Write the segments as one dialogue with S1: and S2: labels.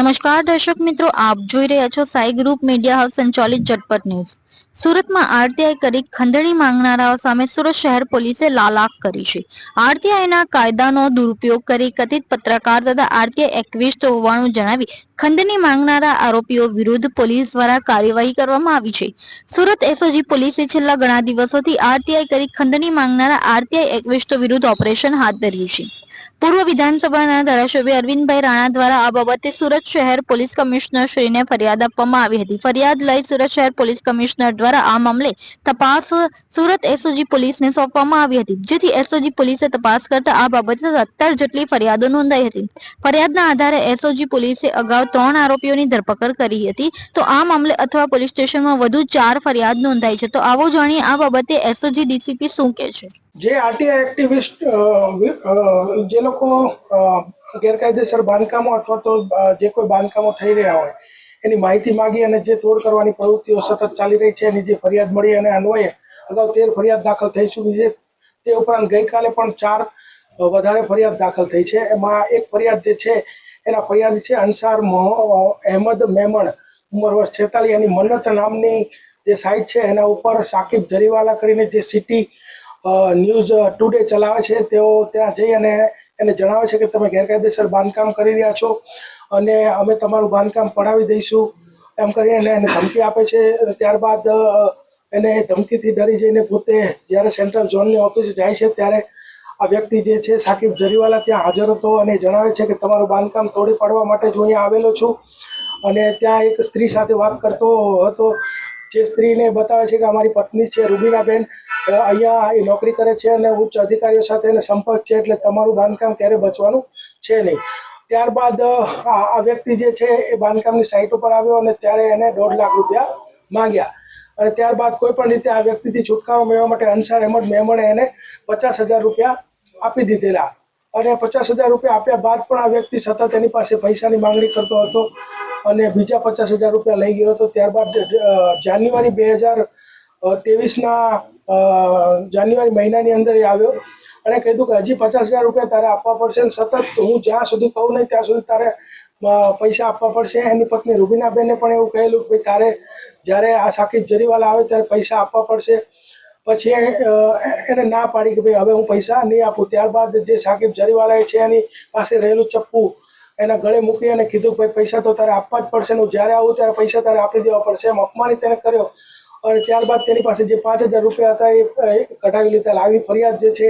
S1: નમસ્કાર, દર્શક મિત્રો, આપ જોઈ રહ્યા છો સાઈ ગ્રુપ મીડિયા હાઉસ સંચાલિત ઝટપટ ન્યૂઝ. સુરતમાં આરટીઆઈ કરી ખંડણી માંગનારાઓ સામે સુરત શહેર પોલીસે લાલાક કરી છે. આરટીઆઈના કાયદાનો દુરુપયોગ કરી કથિત પત્રકાર તથા આરટીઆઈ એકવીસ હોવાનું જણાવી ખંડણી માંગનારા આરોપીઓ વિરુદ્ધ પોલીસ દ્વારા કાર્યવાહી કરવામાં આવી છે. સુરત એસઓજી પોલીસે છેલ્લા ઘણા દિવસોથી આરટીઆઈ કરી ખંડણી માંગનારા આરટીઆઈ એકવીસ વિરુદ્ધ ઓપરેશન હાથ ધર્યું છે. પૂર્વ વિધાનસભાના ધારાસભ્ય અરવિંદભાઈ રાણા દ્વારા આ બાબતે સુરત શહેર પોલીસ કમિશનર શ્રીને ફરિયાદ આપવામાં આવી હતી. ફરિયાદ લઈ સુરત શહેર પોલીસ કમિશનર દ્વારા આ મામલે તપાસ સુરત એસઓજી પોલીસને સોંપવામાં આવી હતી, જેથી એસઓજી પોલીસે તપાસ કરતા આ બાબતે સત્તર જેટલી ફરિયાદો નોંધાઈ હતી. ફરિયાદના આધારે એસઓજી પોલીસે અગાઉ ત્રણ આરોપીઓની ધરપકડ કરી હતી. તો આ મામલે અથવા પોલીસ સ્ટેશનમાં વધુ ચાર ફરિયાદ નોંધાઈ છે. તો આવો જાણીએ આ બાબતે એસઓજી ડીસીપી શું કહે છે?
S2: જે આરટીઆઈ એક્ટિવિસ્ટ જે લોકો ગેરકાયદેસર બાંધકામો અથવા તો જે કોઈ બાંધકામો થઈ રહ્યા હોય, એની માહિતી માગી અને જે તોડ કરવાની પ્રવૃત્તિઓ સતત ચાલી રહી છે, એની જે ફરિયાદ મળી અને અન્વયે અગાઉ તેર ફરિયાદ દાખલ થઈ ચૂકી છે. તે ઉપરાંત ગઈકાલે પણ ચાર વધારે ફરિયાદ દાખલ થઈ છે. એમાં એક ફરિયાદ જે છે, એના ફરિયાદી છે અંસાર અહેમદ મેમણ, ઉંમર વર્ષ છેતાલીસ એની મન્નત નામની જે સાઇટ છે, એના ઉપર સાકિબ જરીવાલા કરીને જે સિટી ન્યૂઝ ટુડે ચલાવે છે. તેઓ ત્યાં જઈ અને એને જણાવે છે કે તમે ગેરકાયદેસર બાંધકામ કરી રહ્યા છો અને અમે તમારું બાંધકામ પડાવી દઈશું એમ કરીને એને ધમકી આપે છે. ત્યારબાદ એને ધમકીથી ડરી જઈને પોતે જ્યારે સેન્ટ્રલ ઝોનની ઓફિસ જાય છે ત્યારે આ વ્યક્તિ જે છે સાકિબ જરીવાલા ત્યાં હાજર હતો અને જણાવે છે કે તમારું બાંધકામ તોડી પાડવા માટે જ હું અહીંયા આવેલો છું. અને ત્યાં એક સ્ત્રી સાથે વાત કરતો હતો. જે સ્ત્રીને બતાવે છે કે અમારી પત્ની છે, રૂબીનાબેન અહીંયા એ નોકરી કરે છે અને ઉચ્ચ અધિકારીઓ સાથે એને સંપર્ક છે એટલે તમારું બાંધકામ ક્યારે બચવાનું છે નહીં. ત્યારબાદ આ વ્યક્તિ જે છે એ બાંધકામની સાઇટ ઉપર આવ્યો અને ત્યારે એને દોઢ લાખ રૂપિયા માંગ્યા. અને ત્યારબાદ કોઈ પણ રીતે આ વ્યક્તિથી છુટકારો મેળવવા માટે અંસાર અહેમદ મેમણે એને પચાસ હજાર રૂપિયા આપી દીધેલા. અને પચાસ હજાર રૂપિયા આપ્યા બાદ પણ આ વ્યક્તિ સતત એની પાસે પૈસાની માંગણી કરતો હતો. અને બીજા પચાસ હજાર રૂપિયા લઈ ગયો હતો. ત્યારબાદ જાન્યુઆરી બે હજાર ત્રેવીસના જાન્યુઆરી મહિનાની અંદર એ આવ્યો અને કીધું કે હજી પચાસ હજાર રૂપિયા તારે આપવા પડશે સતત હું જ્યાં સુધી કહું નહીં ત્યાં સુધી તારે પૈસા આપવા પડશે. એની પત્ની રૂબીનાબેને પણ એવું કહેલું કે ભાઈ, તારે જ્યારે આ સાકિબ જરીવાલા આવે ત્યારે પૈસા આપવા પડશે. પછી એને ના પાડી કે ભાઈ, હવે હું પૈસા નહીં આપું. ત્યારબાદ જે સાકિબ જરીવાલાએ છે એની પાસે રહેલું ચપ્પુ એના ગળે મૂકી અને કીધું ભાઈ, પૈસા તો તારે આપવા જ પડશે હું જ્યારે આવું ત્યારે પૈસા તારે આપી દેવા પડશે. એમ અપમાનિત તેને કર્યો. અને ત્યારબાદ તેની પાસે જે પાંચ હજાર રૂપિયા હતા એ કઢાવી લીધા. આવી ફરિયાદ જે છે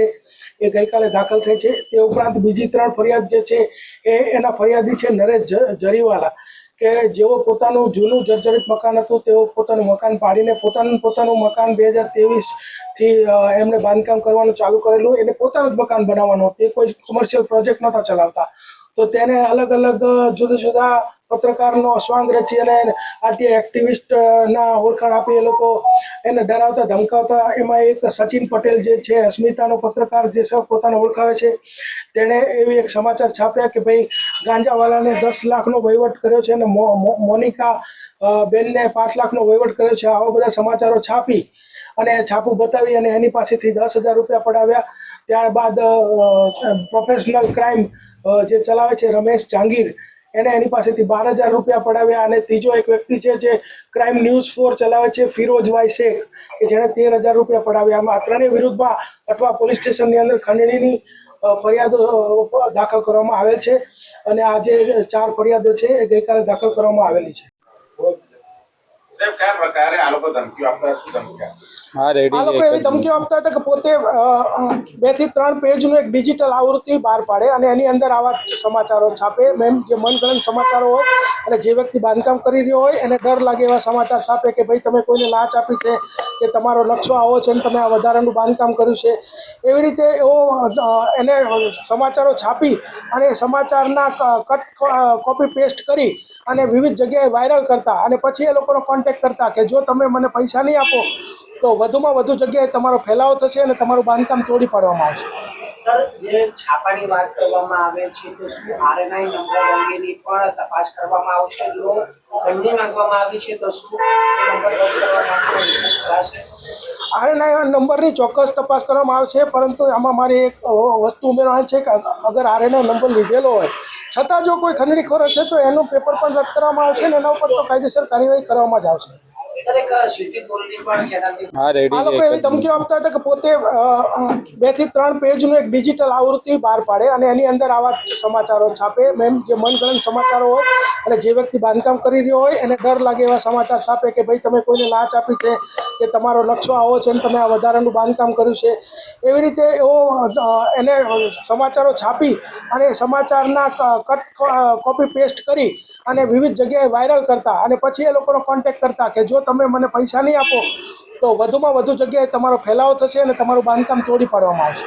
S2: એ ગઈકાલે દાખલ થઈ છે. તે ઉપરાંત બીજી ત્રણ ફરિયાદ જે છે એ એના ફરિયાદી છે નરેશ જરીવાલા, કે જેઓ પોતાનું જૂનું જર્જરિત મકાન હતું, તેઓ પોતાનું મકાન પાડીને પોતાનું પોતાનું મકાન બે હજારથી એમણે બાંધકામ કરવાનું ચાલુ કરેલું. એને પોતાનું જ મકાન બનાવવાનું એ કોઈ કોમર્શિયલ પ્રોજેક્ટ નહોતા ચલાવતા. તો તેને અલગ અલગ જુદા જુદા પત્રકારનો સ્વાંગ રચી અને આરટીઆઈ એક્ટિવિસ્ટ ના ઓળખાણ આપી એ લોકો એને ડરાવતા, ધમકાવતા. એમાં એક સચિન પટેલ જે છે, અસ્મિતાનો પત્રકાર જે સૌ પોતાને ઓળખાવે છે. તેણે એવી એક સમાચાર છાપ્યા કે ભાઈ, ગાંજાવાલાને દસ લાખનો વહીવટ કર્યો છે અને મોનિકા બેનને પાંચ લાખનો વહીવટ કર્યો છે. આવા બધા સમાચારો છાપી અને છાપું બતાવી અને એની પાસેથી દસ હજાર રૂપિયા પડાવ્યા. ત્યારબાદ પ્રોફેશનલ ક્રાઇમ જે ચલાવે છે રમેશ જાંગીર, એને એની પાસેથી બાર હજાર રૂપિયા પડાવ્યા. અને ત્રીજો એક વ્યક્તિ છે જે ક્રાઇમ ન્યૂઝ ફોર ચલાવે છે ફિરોજભાઈ શેખ, કે જેણે તેર હજાર રૂપિયા પડાવ્યા. આ ત્રણેય વિરુદ્ધમાં અઠવા પોલીસ સ્ટેશનની અંદર ખંડણીની ફરિયાદો દાખલ કરવામાં આવેલ છે. અને આ જે ચાર ફરિયાદો છે એ ગઈકાલે દાખલ કરવામાં આવેલી છે.
S3: સાહેબ કયા પ્રકારે આ લોકો ધમકીઓ આપતા શું ધમકી
S2: આ લોકો એવી ધમકીઓ આપતા હતા કે પોતે બેથી ત્રણ પેજનું એક ડિજિટલ આવૃત્તિ બહાર પાડે અને એની અંદર આવા સમાચારો છાપે. મેમ જે મનગણત સમાચારો હોય અને જે વ્યક્તિ બાંધકામ કરી રહ્યો હોય એને ડર લાગે એવા સમાચાર છાપે કે ભાઈ તમે કોઈને લાંચ આપી છે કે તમારો નકશો આવો છે અને તમે આ વધારાનું બાંધકામ કર્યું છે. એવી રીતે એવો એને સમાચારો છાપી અને સમાચારના કટ કોપી પેસ્ટ કરી અને વિવિધ જગ્યાએ વાયરલ કરતા અને પછી એ લોકોનો કોન્ટેક્ટ કરતા કે જો તમે મને પૈસા નહીં આપો, તો વધુમાં વધુ જગ્યાએ તમારો ફેલાવો થશે અને તમારું બાંધકામ તોડી પાડવામાં આવશે.
S4: સર, જે છાપાની વાત કરવામાં આવે છે, તો શું આરએનઆઈ નંબર અંગેની પણ તપાસ કરવામાં આવશે? ખંડણી માંગવામાં આવી છે તો શું
S2: નંબરની ચોક્કસ તપાસ કરવામાં આવશે પરંતુ આમાં મારી એક વસ્તુ ઉમેરવાની છે કે અગર આરએનઆઈ નંબર લીધેલો હોય છતાં જો કોઈ ખંડણીખોર હશે તો એનું પેપર પણ રદ કરવામાં આવશે અને એના ઉપર તો કાયદેસર કાર્યવાહી કરવામાં જ આવશે. આ લોકો એવી ધમકીઓ આપતા હતા કે પોતે બેથી ત્રણ પેજનું એક ડિજિટલ આવૃત્તિ બહાર પાડે અને એની અંદર આવા સમાચારો છાપે. મેમ જે મનગણત સમાચારો હોય અને જે વ્યક્તિ બાંધકામ કરી રહ્યો હોય એને ડર લાગે એવા સમાચાર છાપે કે ભાઈ તમે કોઈને લાંચ આપી છે કે તમારો નકશો આવો છે અને તમે આ વધારાનું બાંધકામ કર્યું છે. એવી રીતે એવો એને સમાચારો છાપી અને સમાચારના કટ કોપી પેસ્ટ કરી અને વિવિધ જગ્યાએ વાયરલ કરતા અને પછી એ લોકોનો કોન્ટેક્ટ કરતા કે જો તમે મને પૈસા નહીં આપો તો વધુમાં વધુ જગ્યાએ તમારો ફેલાવો થશે અને તમારું બાંધકામ તોડી પાડવામાં આવશે.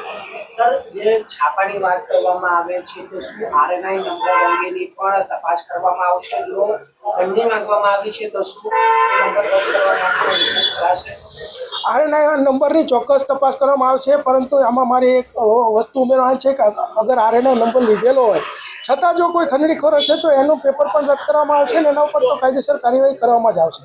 S4: સર જે છાપાની વાત કરવામાં આવે છે તો શું આરએનઆઈ નંબર અંગેની પણ તપાસ કરવામાં આવશે? જો ખંડણી માંગવામાં આવી છે તો શું નંબર રદ કરવા માટે રિપોર્ટ કરાશે
S2: આરએનઆઈ નંબરની ચોક્કસ તપાસ કરવામાં આવશે પરંતુ આમાં મારી એક વસ્તુ ઉમેરવાની છે કે અગર આરએનઆઈ નંબર લીધેલો હોય છતાં જો કોઈ ખંડણીખોર હશે તો એનું પેપર પણ રદ કરવામાં આવશે અને એના ઉપર તો કાયદેસર કાર્યવાહી કરવામાં જ આવશે.